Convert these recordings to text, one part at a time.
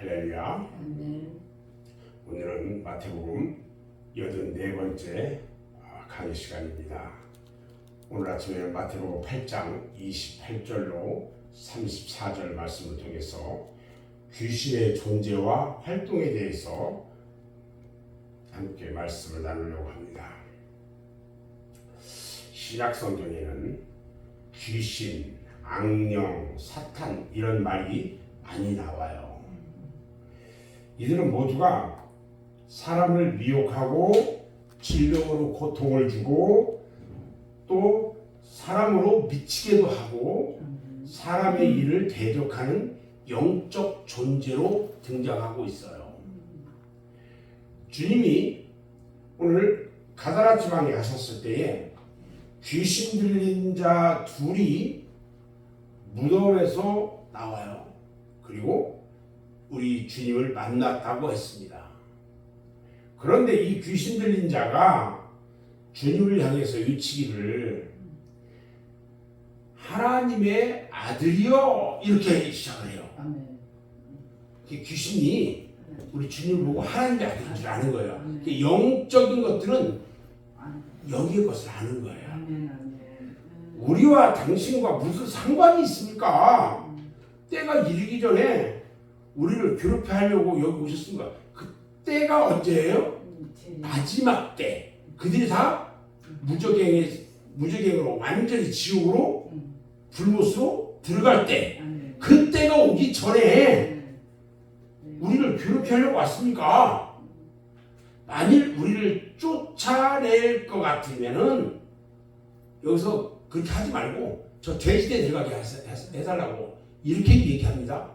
할렐루야. 오늘은 마태복음 84번째 아, 강의 시간입니다. 오늘 아침에 마태복음 8장 28절로 34절 말씀을 통해서 귀신의 존재와 활동에 대해서 함께 말씀을 나누려고 합니다. 신약 성경에는 귀신, 악령, 사탄 이런 말이 많이 나와요. 이들은 모두가 사람을 미혹하고 질병으로 고통을 주고 또 사람으로 미치게도 하고. 사람의 일을 대적하는 영적 존재로 등장하고 있어요. 주님이 오늘 가다라 지방에 가셨을 때에 귀신 들린 자 둘이 무덤에서 나와요. 그리고 우리 주님을 만났다고 했습니다. 그런데 이 귀신 들린 자가 주님을 향해서 외치기를 하나님의 아들이여 이렇게 시작을 해요. 귀신이 우리 주님을 보고 하나님의 아들인 줄 아는 거예요. 그 영적인 것들은. 영의 것을 아는 거예요. 우리와 당신과 무슨 상관이 있습니까? 때가 이르기 전에 우리를 괴롭혀 하려고 여기 오셨습니까? 그 때가 언제예요? 마지막 때. 그들이 다 무적행에 무적행으로 완전히 지옥으로 불못으로 들어갈 때. 아멘. 그 때가 오기 전에 네. 우리를 괴롭혀 하려고 왔습니까? 만일 우리를 쫓아낼 것 같으면은 여기서 그렇게 하지 말고 저 돼지대 들어가게 해달라고 이렇게 얘기합니다.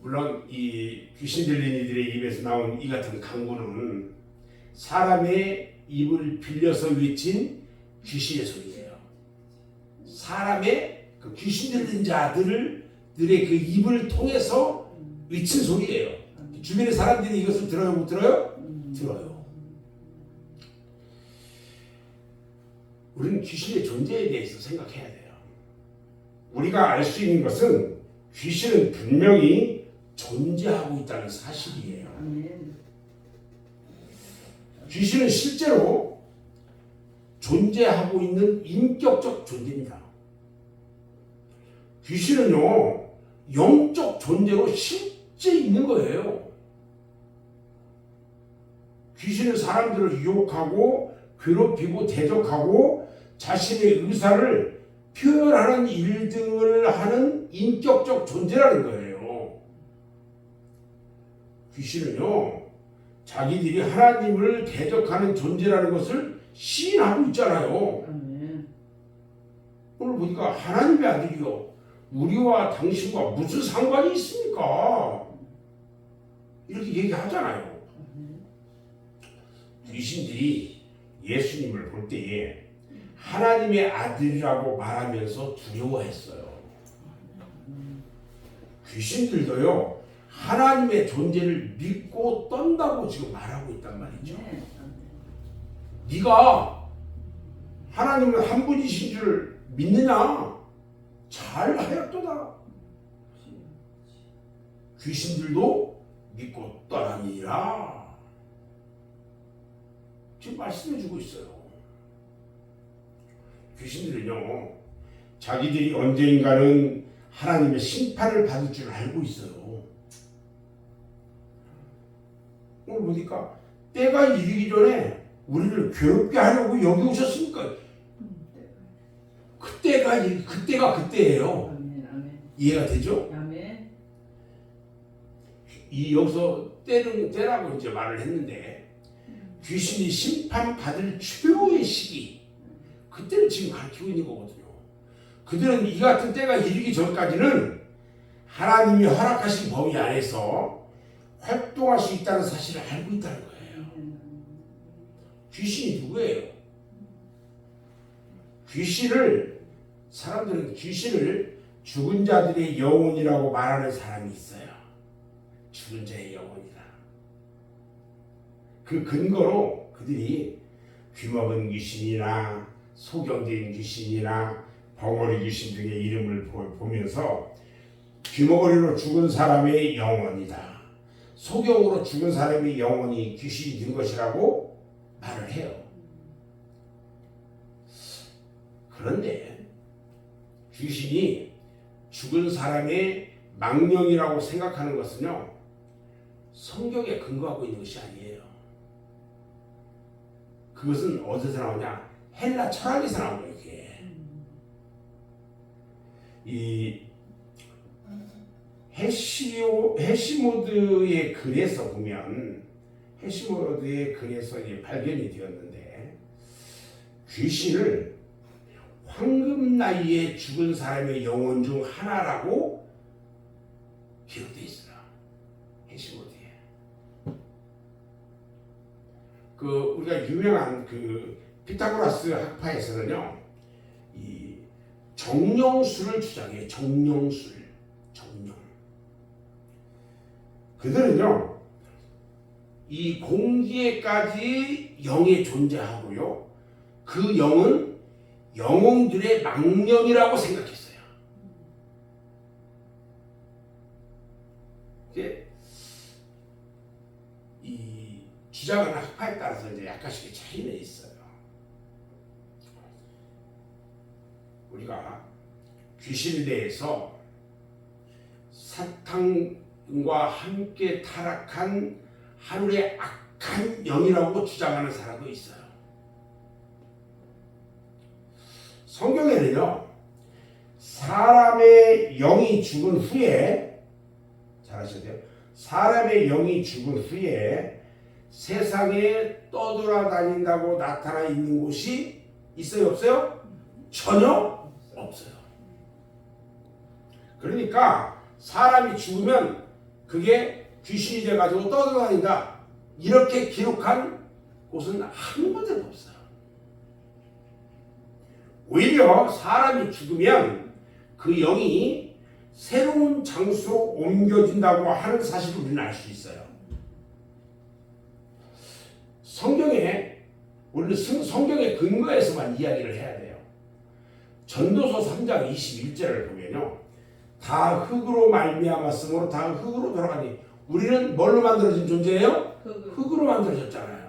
물론 이 귀신 들린 이들의 입에서 나온 이 같은 강구는 사람의 입을 빌려서 외친 귀신의 소리예요. 사람의 그 귀신 들린 자들을 들의 그 입을 통해서 외친 소리예요. 주변의 사람들이 이것을 들어요, 못 들어요? 음. 들어요. 우리는 귀신의 존재에 대해서 생각해야 돼요. 우리가 알 수 있는 것은 귀신은 분명히 존재하고 있다는 사실이에요. 귀신은 실제로 존재하고 있는 인격적 존재입니다. 귀신은요, 영적 존재로 실제 있는 거예요. 귀신은 사람들을 유혹하고 괴롭히고 대적하고 자신의 의사를 표현하는 일 등을 하는 인격적 존재라는 거예요. 귀신은요, 자기들이 하나님을 대적하는 존재라는 것을 시인하고 있잖아요. 아멘. 오늘 보니까 하나님의 아들이요. 우리와 당신과 무슨 상관이 있습니까? 이렇게 얘기하잖아요. 귀신들이 예수님을 볼 때에 하나님의 아들이라고 말하면서 두려워했어요. 귀신들도요, 하나님의 존재를 믿고 떤다고 지금 말하고 있단 말이죠. 네. 네가 하나님은 한 분이신 줄 믿느냐? 잘 하였도다. 귀신들도 믿고 떠나니라. 지금 말씀해 주고 있어요. 귀신들은요, 자기들이 언젠가는 하나님의 심판을 받을 줄 알고 있어요. 오늘 보니까 때가 이르기 전에 우리를 괴롭게 하려고 여기 오셨으니까 그때가 이- 그때가 그때예요. 아멘. 아멘. 이해가 되죠? 아멘. 이 여기서 때는 때라고 이제 말을 했는데 귀신이 심판 받을 최후의 시기 그때를 지금 가르치고 있는 거거든요. 그들은 이 같은 때가 이르기 전까지는 하나님이 허락하신 범위 안에서 활동할 수 있다는 사실을 알고 있다는 거예요. 귀신이 누구예요? 귀신을 사람들은 귀신을 죽은 자들의 영혼이라고 말하는 사람이 있어요. 죽은 자의 영혼이다. 그 근거로 그들이 귀먹은 귀신이나 소경된 귀신이나 벙어리 귀신 등의 이름을 보- 보면서 귀머거리로 죽은 사람의 영혼이다. 소경으로 죽은 사람의 영혼이 귀신이 된 것이라고 말을 해요. 그런데 귀신이 죽은 사람의 망령이라고 생각하는 것은요, 성경에 근거하고 있는 것이 아니에요. 그것은 어디서 나오냐? 헬라 철학에서 나온 거예요, 이게. 이 해시오 해시모드의 글에서 보면 해시모드의 글에서 이게 발견이 되었는데 귀신을 황금 나이에 죽은 사람의 영혼 중 하나라고 기록되어 있어요. 해시모드에. 그 우리가 유명한 그 피타고라스 학파에서는요. 이 정령술을 주장해요. 정령술. 정령. 그들은요. 이 공기에까지 영이 존재하고요. 그 영은 영웅들의 망령이라고 생각했어요. 이게 이 주장하는 학파에 따라서 이제 약간씩 차이는 있어요. 우리가 귀신에 대해서 사탕 과 함께 타락한 하늘의 악한 영이라고 주장하는 사람도 있어요. 성경에는요, 사람의 영이 죽은 후에, 잘하셔야 돼요. 사람의 영이 죽은 후에 세상에 떠돌아다닌다고 나타나 있는 곳이 있어요, 없어요? 전혀 없어요. 그러니까 사람이 죽으면 그게 귀신이 돼가지고 떠돌아다닌다. 이렇게 기록한 곳은 한 군데도 없어요. 오히려 사람이 죽으면 그 영이 새로운 장소로 옮겨진다고 하는 사실을 우리는 알 수 있어요. 성경에 우리는 성- 성경의 근거에서만 이야기를 해야 돼요. 전도서 3장 21절을 보면요. 다 흙으로 말미암았으므로 다 흙으로 돌아가니 우리는 뭘로 만들어진 존재예요? 그 흙으로 만들어졌잖아요.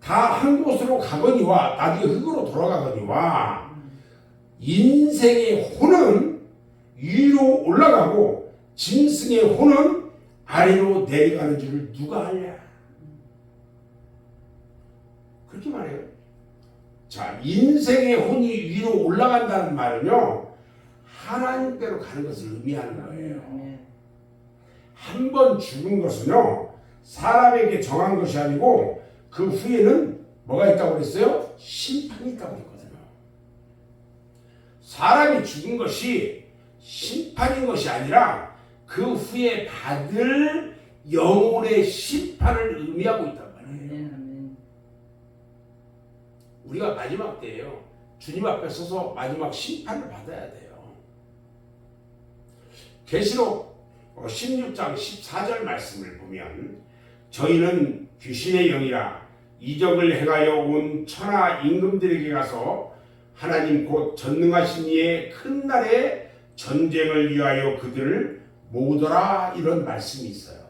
다 한 곳으로 가거니와 나중에 흙으로 돌아가거니와 인생의 혼은 위로 올라가고 짐승의 혼은 아래로 내려가는 줄을 누가 알냐? 그렇게 말해요. 자, 인생의 혼이 위로 올라간다는 말은요, 하나님께로 가는 것을 의미하는 거예요. 네. 한번 죽은 것은요 사람에게 정한 것이 아니고 그 후에는 뭐가 있다고 그랬어요? 심판이 있다고 그랬거든요. 사람이 죽은 것이 심판인 것이 아니라 그 후에 받을 영혼의 심판을 의미하고 있단 말이에요. 우리가 마지막 때예요. 주님 앞에 서서 마지막 심판을 받아야 돼요. 계시록 16장 14절 말씀을 보면 저희는 귀신의 영이라 이적을 행하여 온 천하 임금들에게 가서 하나님 곧 전능하신 이의 큰 날에 전쟁을 위하여 그들을 모으더라 이런 말씀이 있어요.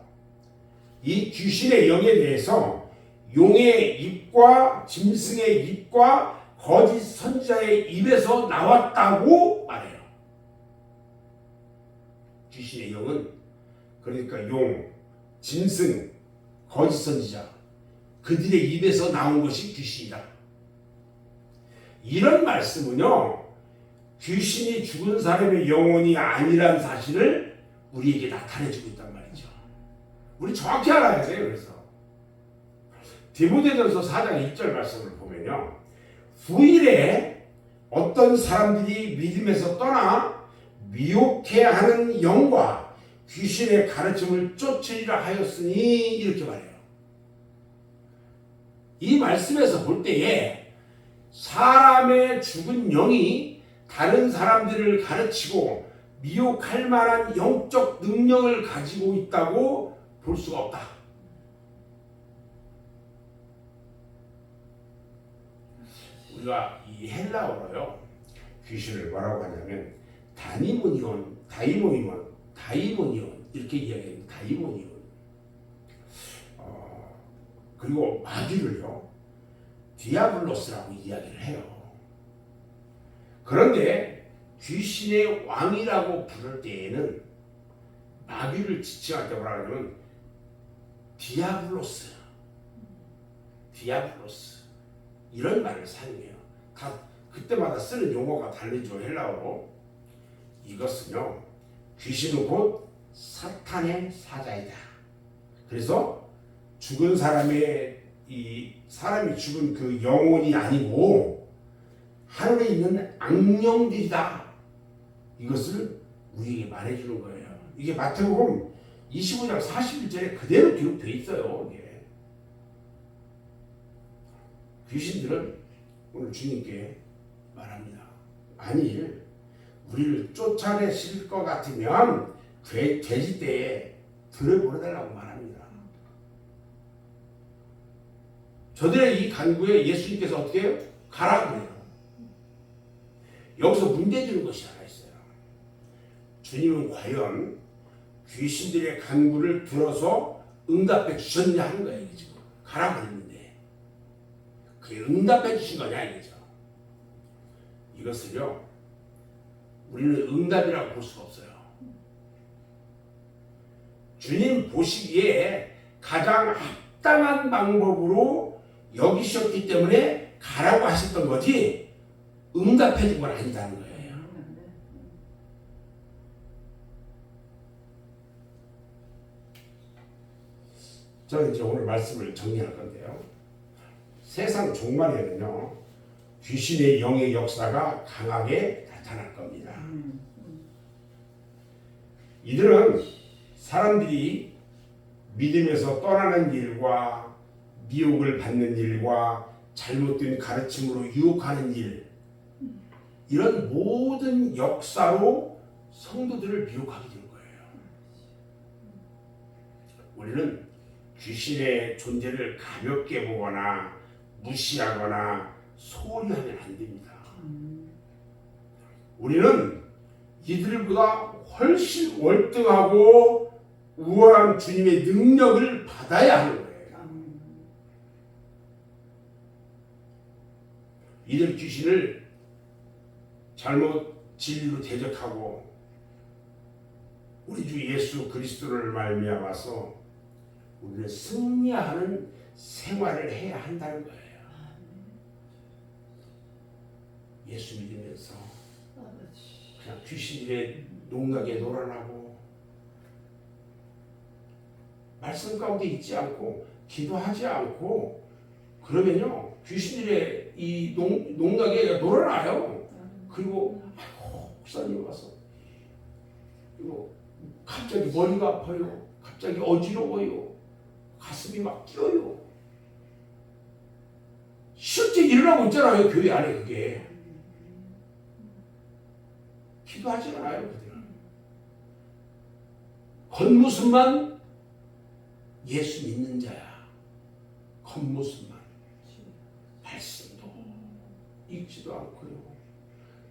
이 귀신의 영에 대해서 용의 입과 짐승의 입과 거짓 선지자의 입에서 나왔다고 말해요. 귀신의 영은 그러니까 용, 짐승, 거짓 선지자 그들의 입에서 나온 것이 귀신이다. 이런 말씀은요 귀신이 죽은 사람의 영혼이 아니란 사실을 우리에게 나타내주고 있단 말이죠. 우리 정확히 알아야 돼요. 그래서 디모데전서 4장 1절 말씀을 보면요. 후일에 어떤 사람들이 믿음에서 떠나 미혹해하는 영과 귀신의 가르침을 쫓으리라 하였으니 이렇게 말해요. 이 말씀에서 볼 때에 사람의 죽은 영이 다른 사람들을 가르치고 미혹할 만한 영적 능력을 가지고 있다고 볼 수가 없다. 우리가 이 헬라어로요 귀신을 뭐라고 하냐면 다니모니온 다이모니온, 다이모니온 이렇게 이야기합니다. 다이모니온. 어, 그리고 마귀를요 디아블로스라고 이야기를 해요. 그런데 귀신의 왕이라고 부를 때에는 마귀를 지칭할 때 뭐라 그러면 디아블로스, 디아블로스 이런 말을 사용해요. 다 그때마다 쓰는 용어가 다르죠 헬라어로. 이것은요 귀신은 곧 사탄의 사자이다. 그래서 죽은 사람의 이 사람이 죽은 그 영혼이 아니고 하늘에 있는 악령들이다. 이것을 우리에게 말해주는 거예요. 이게 마태복음 25장 41절에 그대로 기록되어 있어요. 이게. 귀신들은 오늘 주님께 말합니다. 아니 우리를 쫓아내실 것 같으면 돼, 돼지 떼에 들어보내달라고 말합니다. 저들의 이 간구에 예수님께서 어떻게 해요? 가라 그래요. 여기서 문제 주는 것이 하나 있어요. 주님은 과연 귀신들의 간구를 들어서 응답해 주셨냐 하는 거예요. 지금 가라 그랬는데 그게 응답해 주신 거냐 이거죠. 이것을요 우리는 응답이라고 볼 수가 없어요. 주님 보시기에 가장 합당한 방법으로 여기셨기 때문에 가라고 하셨던 거지 응답해 준 건 아니다는 거예요. 저는 이제 오늘 말씀을 정리할 건데요. 세상 종말에는요 귀신의 영의 역사가 강하게 나타날 겁니다. 음. 이들은 사람들이 믿음에서 떠나는 일과 미혹을 받는 일과 잘못된 가르침으로 유혹하는 일 이런 모든 역사로 성도들을 미혹하게 되는 거예요. 우리는 귀신의 존재를 가볍게 보거나 무시하거나 소홀히 하면 안 됩니다. 음. 우리는 이들보다 훨씬 월등하고 우월한 주님의 능력을 받아야 하는 거예요. 음. 이들 귀신을 잘못 진리로 대적하고 우리 주 예수 그리스도를 말미암아서 우리는 승리하는 생활을 해야 한다는 거예요. 예수 믿으면서 그냥 귀신들의 농락에 놀아나고 말씀 가운데 있지 않고 기도하지 않고 그러면요 귀신들의 이 농, 농락에 놀아나요. 그리고 아이고 목사님 와서 이거 갑자기 머리가 아파요. 갑자기 어지러워요. 가슴이 막 뛰어요. 실제 일어나고 있잖아요 교회 안에 그게. 기도하지 않아요 그들은. 겉모습만 예수 믿는 자야. 겉모습만. 말씀도 읽지도 않고요.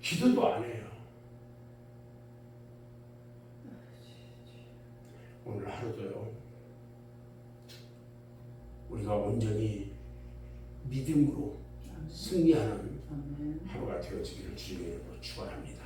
기도도 안 해요. 오늘 하루도요. 우리가 온전히 믿음으로 승리하는. 하루가 되어지기를 주님으로 축원합니다.